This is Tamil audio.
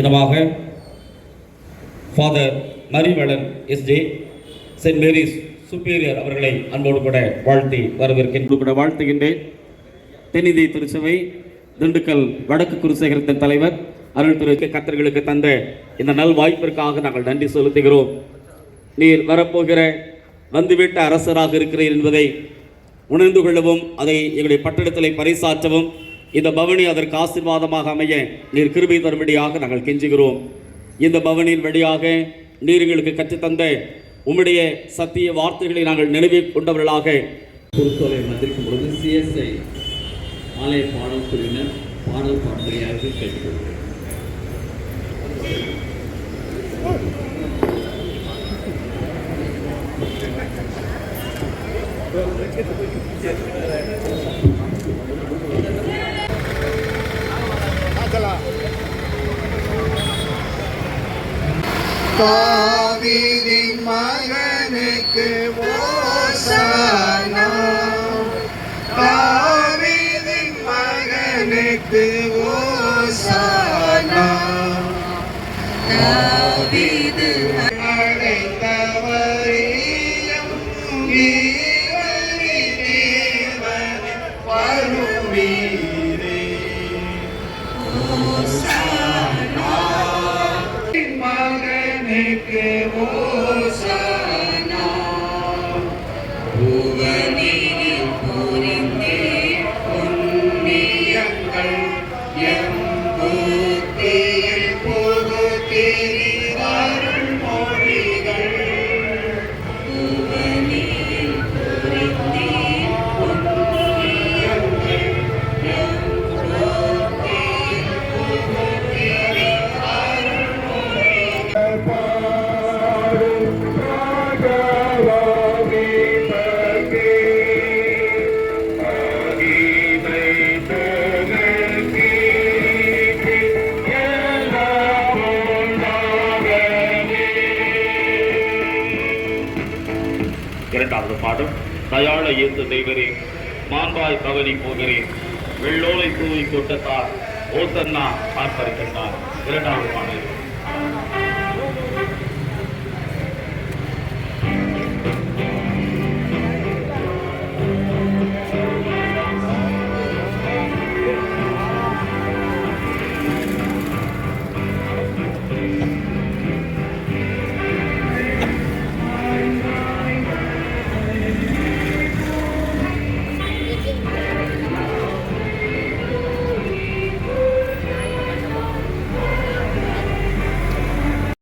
இனமாக father Marivalan SJ Saint Mary's superior அவர்களை அன்போடு கூட வாழ்த்தி வரவேற்கின்ற கூட வாழ்த்துகின்றேன். தென்னிந்திய திருச்சபை திண்டுக்கல் வடக்கு குருசேகரத்தின் தலைவர் அருள் திரு கத்தர்களுக்கு தந்த இந்த நல் வாய்ப்பிற்காக நாங்கள் நன்றி செலுத்துகிறோம். நீர் வரப்போகிற வந்துவிட்ட அரசராக இருக்கிறீர் என்பதை உணர்ந்து கொள்ளவும் அதை எங்களுடைய பட்டணத்தில் பறைசாற்றவும் இந்த பவனி அதற்கு ஆசீர்வாதமாக அமைய நீர் கிருபை தரும்படியாக நாங்கள் கெஞ்சுகிறோம். இந்த பவனின் வழியாக நீர் எங்களுக்கு கற்றுத்தந்த உம்முடைய சத்திய வார்த்தைகளை நாங்கள் நினைவில் கொண்டவர்களாக பொருட்களை மந்திரிக்கும் பொழுது சிஎஸ்ஐ ஆலய பாடல் குழுவினர் பாடல் பாடும்படியாக கேட்டுக்கொள்கிறேன். தாவீதின் மகனுக்கு ஓசானா. தாவீதின் மகனுக்கு ஓசானா. தாவீது மகனுக்கு இரண்டாவது பாடம். தயாள இயேசு தெய்வரே மாண்பாய் கவனி போகிறேன் வெள்ளோலை தூவி கொட்டத்தார் ஓசன்னா ஆர்ப்பரிக்கின்றார் இரண்டாவது பாடல்.